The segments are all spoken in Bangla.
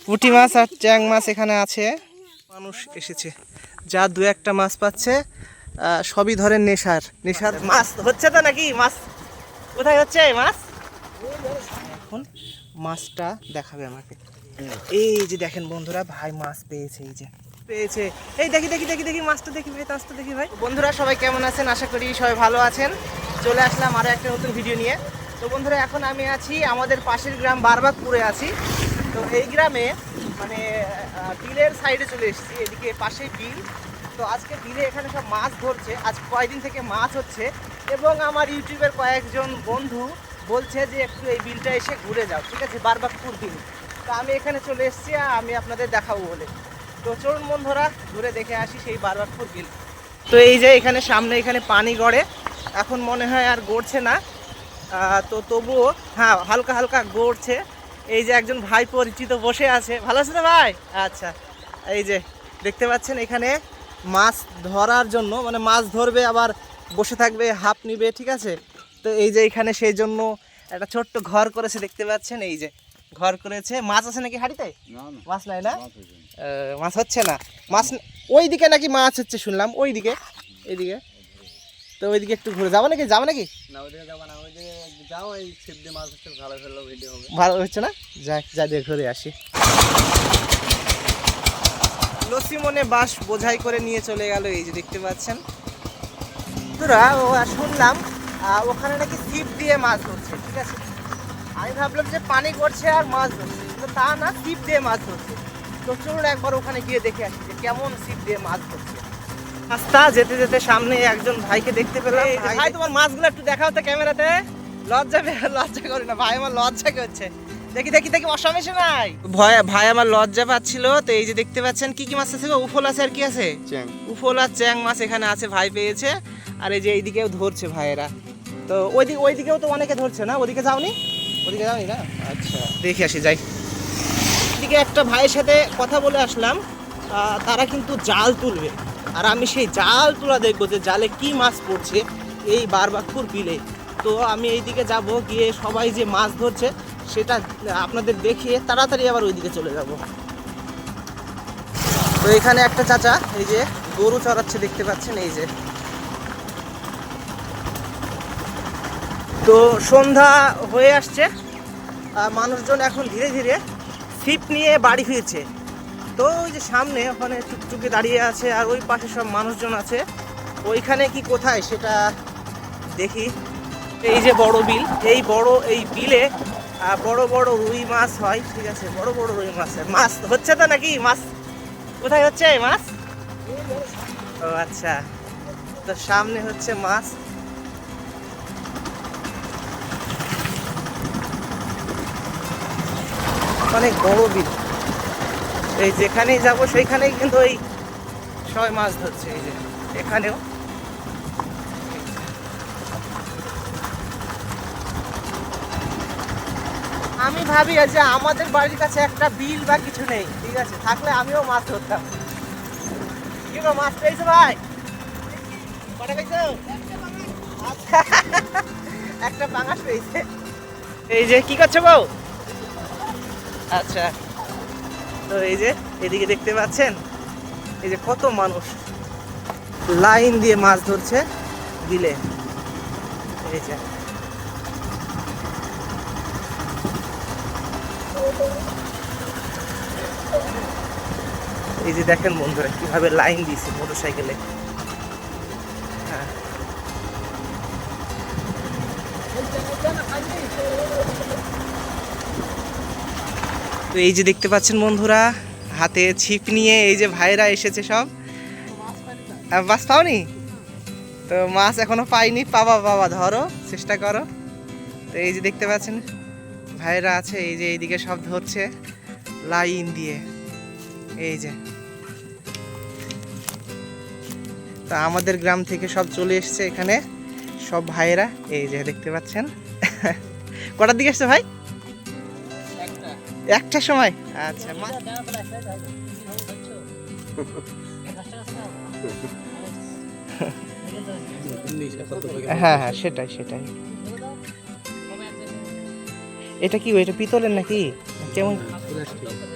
পুঁটি মাছ আর চ্যাং মাছ এখানে আছে। মানুষ এসেছে। যা দু একটা মাছ পাচ্ছে সবই ধরেন নেশার। নেশার মাছ হচ্ছে তো নাকি? মাছ কোথায় হচ্ছে মাছ? এখন মাছটা দেখাবে আমাকে। এই যে দেখেন বন্ধুরা, ভাই মাছ পেয়েছে, এই যে। পেয়েছে। এই দেখি দেখি দেখি দেখি, মাছটা দেখি ভাই মাছটা দেখি ভাই। বন্ধুরা, সবাই কেমন আছেন? আশা করি সবাই ভালো আছেন। চলে আসলাম আরও একটা নতুন ভিডিও নিয়ে। তো বন্ধুরা, এখন আমি আছি আমাদের পাশের গ্রাম বারবাগপুরে আছি। তো এই গ্রামে মানে বিলের সাইডে চলে এসেছি, এদিকে পাশেই বিল। তো আজকে বিলে এখানে সব মাছ ধরছে, আজ কয়েকদিন থেকে মাছ হচ্ছে। এবং আমার ইউটিউবের কয়েকজন বন্ধু বলছে যে, একটু এই বিলটা এসে ঘুরে যাও, ঠিক আছে? বারবাগপুর বিল। তো আমি এখানে চলে এসেছি, আর আমি আপনাদের দেখাবো বলে। তো চলুন বন্ধুরা, ঘুরে দেখে আসি সেই বারবাগপুর বিল। তো এই যে এখানে সামনে এখানে পানি গড়ে, এখন মনে হয় আর গড়ছে না। তো তবুও হ্যাঁ হালকা হালকা গড়ছে। এই যে একজন ভাই পরিচিত বসে আছে। ভালো আছে না ভাই? আচ্ছা এই যে দেখতে পাচ্ছেন এখানে মাছ ধরার জন্য মানে মাছ ধরবে আবার বসে থাকবে হাফ নিবে ঠিক আছে? তো এই যে এখানে সেই জন্য একটা ছোট্ট ঘর করেছে দেখতে পাচ্ছেন? এই যে ঘর করেছে। মাছ আছে নাকি হাড়িতে? মাছ নাই না? মাছ হচ্ছে না। মাছ ওই দিকে নাকি মাছ হচ্ছে শুনলাম ওই দিকে এইদিকে। তো ওইদিকে একটু ঘুরে যাব নাকি? যাব নাকি? না ওইদিকে যাব না ওইদিকে যাও এই ছিপ দিয়ে মাছ ভালো ফেলল ভিডিও হবে। ভালো হচ্ছে না? যাক যা দিয়ে ঘুরে আসি। লসি মনে বাস বোঝাই করে নিয়ে চলে গেল এই যে দেখতে পাচ্ছেন। তোরা ও শুনলাম ওখানে নাকি ছিপ দিয়ে মাছ ধরছে ঠিক আছে? আমি ভাবলাম যে পানি করছে আর মাছ ধরছে কিন্তু তা না ছিপ দিয়ে মাছ ধরছে। তো চলুন একবার ওখানে গিয়ে দেখে আসি যে কেমন ছিপ দিয়ে মাছ ধরছে। রাস্তা যেতে যেতে সামনে একজন ভাইকে দেখতে পেলাম। ভাই তোমার মাছগুলো একটু দেখাও তো ক্যামেরাতে। লজ্জা লজ্জা করে না ভাই আমার লজ্জা করছে। দেখি দেখি দেখি অসমস্যা নাই। ভয় ভাই আমার লজ্জা পাচ্ছিল তো এই যে দেখতে পাচ্ছেন কি কি মাছ আছে গো? উফল আছে আর কি আছে? চ্যাং। উফল আর চ্যাং মাছ এখানে আছে ভাই পেয়েছে। আর এই যে এইদিকেও ধরছে ভাইয়েরা। তো ওইদিকে ওইদিকেও তো অনেকে ধরছে না? ওদিকে যাওনি? ওদিকে যাওনি না? আচ্ছা দেখি আসি যাই। এদিকে একটা ভাইয়ের সাথে কথা বলে আসলাম। তারা কিন্তু জাল তুলবে। আর আমি সেই জাল তোলা দেখব যে জালে কি মাছ পড়ছে এই বারবাকপুর বিলে। তো আমি এইদিকে যাব, গিয়ে সবাই যে মাছ ধরছে, সেটা আপনাদের দেখিয়ে তাড়াতাড়ি আবার ওইদিকে চলে যাব। তো এখানে একটা চাচা, এই যে গরু চড়াচ্ছে দেখতে পাচ্ছেন, এই যে। তো সন্ধ্যা হয়ে আসছে মানুষজন এখন ধীরে ধীরে ছিপ নিয়ে বাড়ি ফিরছে। তো ওই যে সামনে ওখানে টুকটুকি দাঁড়িয়ে আছে আর ওই পাশে সব মানুষজন আছে। ওইখানে কি কোথায় সেটা দেখি। এই যে বড় বিল, এই বড়, এই বিলে বড় বড় রুই মাছ হয়, ঠিক আছে? বড় বড় রুই মাছ। মাছ হচ্ছে তো নাকি? মাছ কোথায় হচ্ছে এই মাছ? ও আচ্ছা। তো সামনে হচ্ছে মাছ। অনেক বড় বিল। এই যেখানেই যাব, সেইখানেই কিন্তু এই সবাই মাছ ধরছে, এই যে এখানেও। আমি ভাবি যে আমাদের বাড়ির কাছে একটা বিল বা কিছু নেই, ঠিক আছে? থাকলে আমিও মাছ ধরতাম। কি মাছ পেয়েছ ভাই? কটা পেয়েছ। একটা পাঙাশ পেয়েছে। এই যে কি করছ বউ? আচ্ছা। তো এই যে, এদিকে দেখতে পাচ্ছেন? এই যে কত মানুষ লাইন দিয়ে মাছ ধরছে বিলে এই যে। এই যে দেখেন বন্ধুরা, কীভাবে লাইন দিয়েছে মোটর তো এই যে দেখতে পাচ্ছেন বন্ধুরা, হাতে ছিপ নিয়ে এই যে ভাইরা এসেছে সব। মাছ পাওনি? তো মাছ এখনও পাইনি। পাবা, বাবা, ধরো, চেষ্টা করো। তো এই যে দেখতে পাচ্ছেন, ভাইরা আছে, এই যে এইদিকে সব ধরছে, লাইন দিয়ে। এই যে। তা আমাদের গ্রাম থেকে সব চলে এসছে এখানে, সব ভাইয়েরা। এই যে দেখতে পাচ্ছেন। কটার দিকে এসছে ভাই? একটার সময়। আচ্ছা হ্যাঁ হ্যাঁ সেটাই সেটাই। এটা কি এটা পিতলের নাকি? কেমন?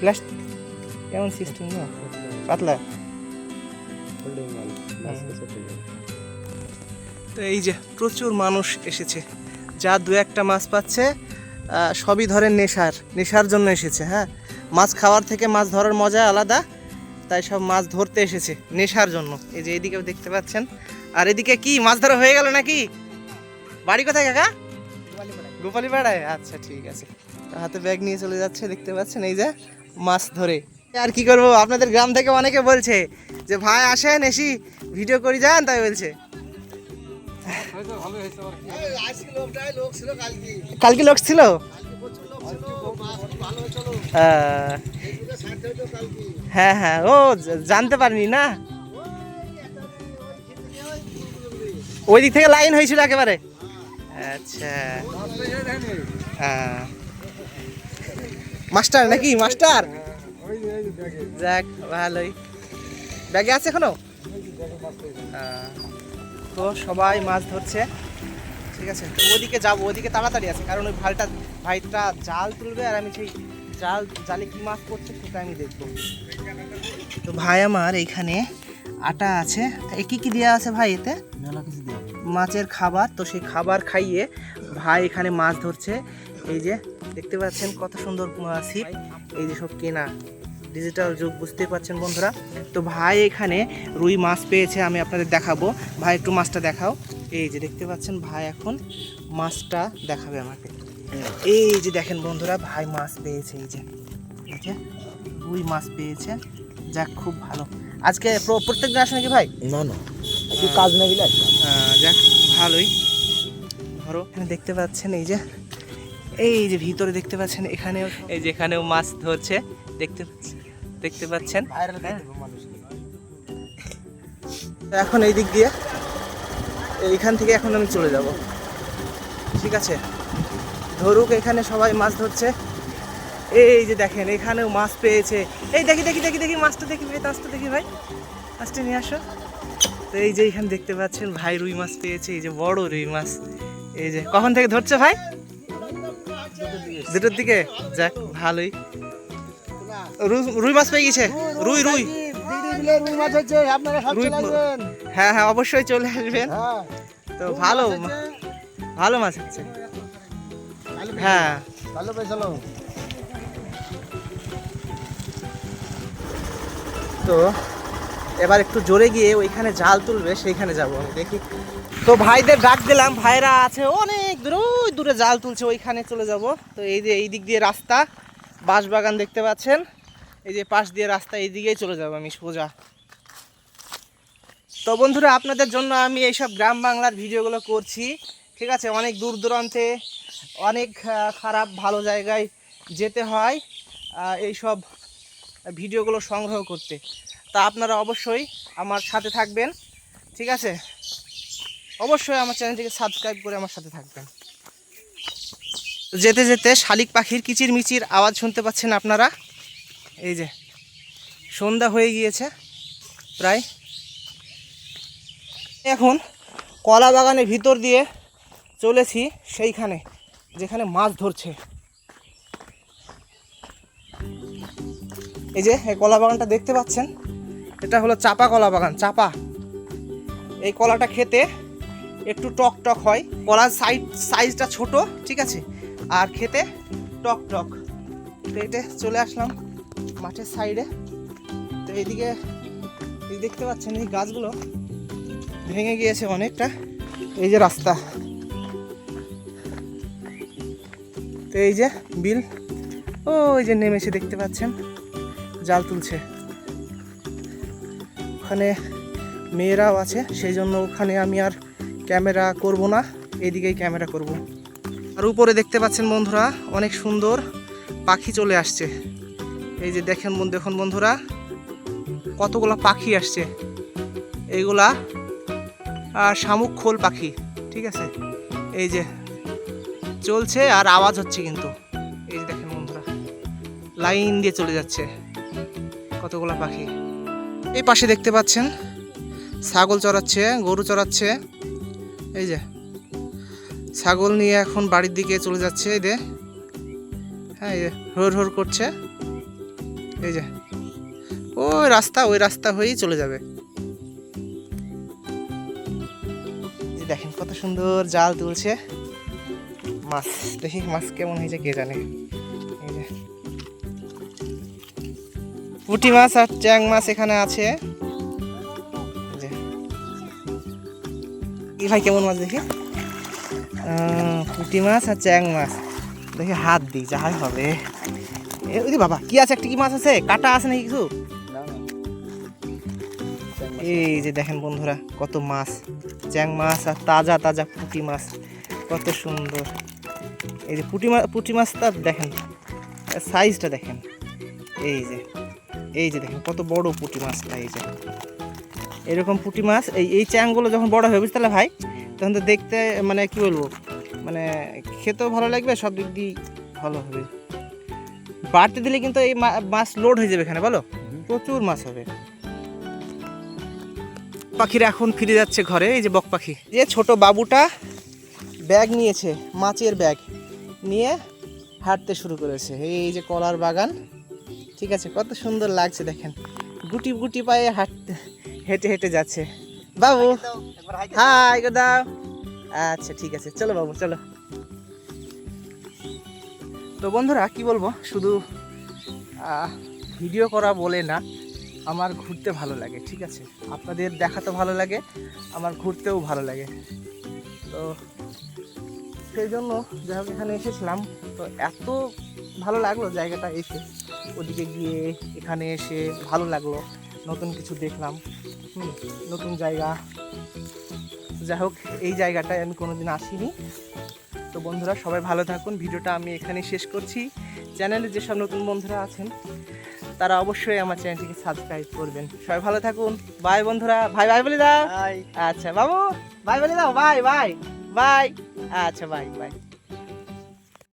প্লাস্টিক। কেমন সিস্টেম না পাতলা। তো এই যে প্রচুর মানুষ এসেছে। যা দু একটা মাছ পাচ্ছে। সবই ধরেন নেশার নেশার জন্য এসেছে হ্যাঁ? মাছ খাওয়ার থেকে মাছ ধরার মজা আলাদা, তাই সব মাছ ধরতে এসেছে নেশার জন্য। এই যে এদিকেও দেখতে পাচ্ছেন। আর এদিকে কি, মাছ ধরা হয়ে গেল নাকি? বাড়ি কোথায় কাকা? গোপালি পাড়ায় আচ্ছা ঠিক আছে। হাতে ব্যাগ নিয়ে চলে যাচ্ছে, দেখতে পাচ্ছেন? এই যে মাছ ধরে। আর কি করব? আপনাদের গ্রাম থেকে অনেকে বলছে যে, ভাই, আসেন, এসি ভিডিও করি, যান, তাই বলছে। কালকে। লোক ছিল? হ্যাঁ হ্যাঁ ও জানতে পারিনি না? ওই দিক থেকে লাইন হয়েছিল একেবারে। আচ্ছা। মাস্টার নাকি? মাস্টার? যাক ভালোই। ব্যাগে আছে এখনও? আহ, তো সবাই মাছ ধরছে। ঠিক আছে তো ওদিকে যাব ওদিকে তাড়াতাড়ি আছে কারণ ওই ভালটা ভাইটা জাল তুলবে আর আমি সেই জাল জালে কি মাছ করছে সেটা আমি দেখব। তো ভাই আমার এইখানে আটা আছে। এ কী কি দেওয়া আছে ভাই এতে? মাছের খাবার তো সেই খাবার খাইয়ে ভাই এখানে মাছ ধরছে। এই যে দেখতে পাচ্ছেন কত সুন্দর ছিপ। এই যে সব কেনা। ডিজিটাল যুগ বুঝতে পারছেন বন্ধুরা? তো ভাই এখানে রুই মাছ পেয়েছে আমি আপনাদের দেখাবো। ভাই একটু মাছটা দেখাও। এই যে দেখতে পাচ্ছেন ভাই এখন মাছটা দেখাবে আমাকে। এই যে দেখেন বন্ধুরা ভাই মাছ পেয়েছে এই যে। এই যে রুই মাছ পেয়েছে যাক খুব ভালো। আজকে প্র- প্রত্যেকদিন আসে নাকি ভাই? না না। একটু কাজ না গেলে যাক ভালোই। ধরো। এখানে দেখতে পাচ্ছেন এই যে এই যে ভিতরে দেখতে পাচ্ছেন এখানেও এই যে এখানেও মাছ ধরছে। দেখতে পাচ্ছেন। দেখতে পাচ্ছেন হ্যাঁ। এখন এই দিক দিয়ে এইখান থেকে এখন আমি চলে যাব। ঠিক আছে? ধরুক এখানে সবাই মাছ ধরছে। এই যে দেখেন এখানেও মাছ পেয়েছে। এই দেখি দেখি দেখি দেখি মাছটা দেখি ভাই মাছটা দেখি ভাই। মাছটা নিয়ে আসো। তো এই যে এখানে দেখতে পাচ্ছেন ভাই রুই মাছ পেয়েছে এই যে বড় রুই মাছ। এই যে কখন থেকে ধরছে ভাই? দুটোর দিকে? যাক ভালোই। রুই- মাছ পেয়ে গেছে? রুই রুই। হ্যাঁ হ্যাঁ অবশ্যই চলে আসবেন। হ্যাঁ। তো ভালো ভালো মাছ হচ্ছে হ্যাঁ। ভালো পেয়েছিল তো এবার একটু জোরে গিয়ে ওইখানে জাল তুলবে সেইখানে যাব আমি দেখি। তো ভাইদের ডাক দিলাম ভাইরা আছে অনেক দূরে ওই দূরে জাল তুলছে ওইখানে চলে যাব। তো এই যে এই দিক দিয়ে রাস্তা বাঁশবাগান দেখতে পাচ্ছেন। এই যে পাশ দিয়ে রাস্তা এই দিকেই চলে যাব আমি, সোজা। তো বন্ধুরা, আপনাদের জন্য আমি এইসব গ্রাম বাংলার ভিডিওগুলো করছি। ঠিক আছে, অনেক দূর দূরান্তে অনেক খারাপ, ভালো জায়গায় যেতে হয় এইসব ভিডিওগুলো সংগ্রহ করতে। তা আপনারা অবশ্যই আমার সাথে থাকবেন, ঠিক আছে? অবশ্যই আমার চ্যানেলটিকে সাবস্ক্রাইব করে আমার সাথে থাকবেন। যেতে যেতে শালিক পাখির কিচির মিচির আওয়াজ শুনতে পাচ্ছেন আপনারা? এই যে, সন্ধ্যা হয়ে গিয়েছে, প্রায়। এখন কলা বাগানের ভিতর দিয়ে চলেছি সেইখানে, যেখানে মাছ ধরছে। এই যে, এই কলা বাগানটা দেখতে পাচ্ছেন? এটা হলো চাপা কলা বাগান, চাপা। এই কলাটা খেতে একটু টক টক হয়। কলার সাইজ, সাইজটা ছোট, ঠিক আছে? আর খেতে টক টক। পেটে চলে আসলাম। মাঠের সাইডে। তো এইদিকে এই দেখতে পাচ্ছেন এই গাছগুলো ভেঙে গিয়েছে অনেকটা। এই যে রাস্তা। তো এই যে বিল ও ওই যে নেমেছে দেখতে পাচ্ছেন, জাল তুলছে। ওখানে মেয়েরাও আছে, সেই জন্য ওখানে আমি আর ক্যামেরা করব না, এদিকেই ক্যামেরা করব। আর উপরে দেখতে পাচ্ছেন বন্ধুরা, অনেক সুন্দর পাখি চলে আসছে। এই যে দেখেন দেখুন বন্ধুরা কতগুলো পাখি আসছে। এইগুলা আর শামুক খোল পাখি, ঠিক আছে? এই যে চলছে আর আওয়াজ হচ্ছে কিন্তু। এই যে দেখেন বন্ধুরা, লাইন দিয়ে চলে যাচ্ছে কতগুলো পাখি। এই পাশে দেখতে পাচ্ছেন, ছাগল চড়াচ্ছে, গরু চড়াচ্ছে। এই যে ছাগল নিয়ে এখন বাড়ির দিকে চলে যাচ্ছে, এই যে। হ্যাঁ এই যে হোর হোর করছে। এই যে। ওই রাস্তা ওই রাস্তা হয়েই চলে যাবে। দেখেন কত সুন্দর জাল তুলছে। মাছ, দেখি মাছ কেমন হয়েছে কে জানে। এই যে। পুঁটি মাছ আর চ্যাং মাছ এখানে আছে। এই ভাই কেমন মাছ দেখি? পুঁটি মাছ আর চ্যাং মাছ। দেখি হাত দিই, যাই হবে। ওই বাবা কি আছে? একটা কি মাছ আছে? কাটা আছে নাকি কিছু। এই যে দেখেন বন্ধুরা কত মাছ। চ্যাং মাছ আর তাজা তাজা পুঁটি মাছ। কত সুন্দর। এই যে পুঁটি মাছ পুঁটি মাছটা দেখেন সাইজটা দেখেন। এই যে এই যে দেখেন কত বড় পুঁটি মাছটা এই যে। এরকম পুঁটি মাছ এই এই চ্যাংগুলো যখন বড় হবে বুঝতে ভাই? তখন তো দেখতে মানে কি বলব মানে খেতেও ভালো লাগবে সব দিক দিয়ে ভালো হবে। বাড়তে দিলে কিন্তু এই মাছ লোড হয়ে যাবে এখানে বলো? প্রচুর মাছ হবে। পাখিরা এখন ফিরে যাচ্ছে ঘরে এই যে বক পাখি। যে ছোট বাবুটা ব্যাগ নিয়েছে মাছের ব্যাগ নিয়ে হাঁটতে শুরু করেছে। এই যে কলার বাগান ঠিক আছে? কত সুন্দর লাগছে দেখেন। গুটি গুটি পায়ে হাঁটতে হেঁটে হেঁটে যাচ্ছে। বাবু হাই গো দাও। আচ্ছা ঠিক আছে। চলো বাবু চলো। তো বন্ধুরা, কি বলব? শুধু ভিডিও করা বলে না, আমার ঘুরতে ভালো লাগে, ঠিক আছে? আপনাদের দেখাতে ভালো লাগে, আমার ঘুরতেও ভালো লাগে। তো সেই জন্য যাই হোক, এখানে এসেছিলাম। তো এত ভালো লাগল জায়গাটা এসে। ওদিকে গিয়ে এখানে এসে ভালো লাগল। নতুন কিছু দেখলাম। নতুন জায়গা। যাই হোক, এই জায়গাটায় আমি কোনোদিন আসিনি। তো বন্ধুরা সবাই ভালো থাকুন। ভিডিওটা আমি এখানেই শেষ করছি। চ্যানেলে যেসব নতুন বন্ধুরা আছেন তারা অবশ্যই আমার চ্যানেলটিকে সাবস্ক্রাইব করবেন। সবাই ভালো থাকুন। বাই বন্ধুরা। ভাই ভাই বলে দাও। আচ্ছা বাবু। ভাই বলে দাও। Bye bye bye. আচ্ছা বাই বাই।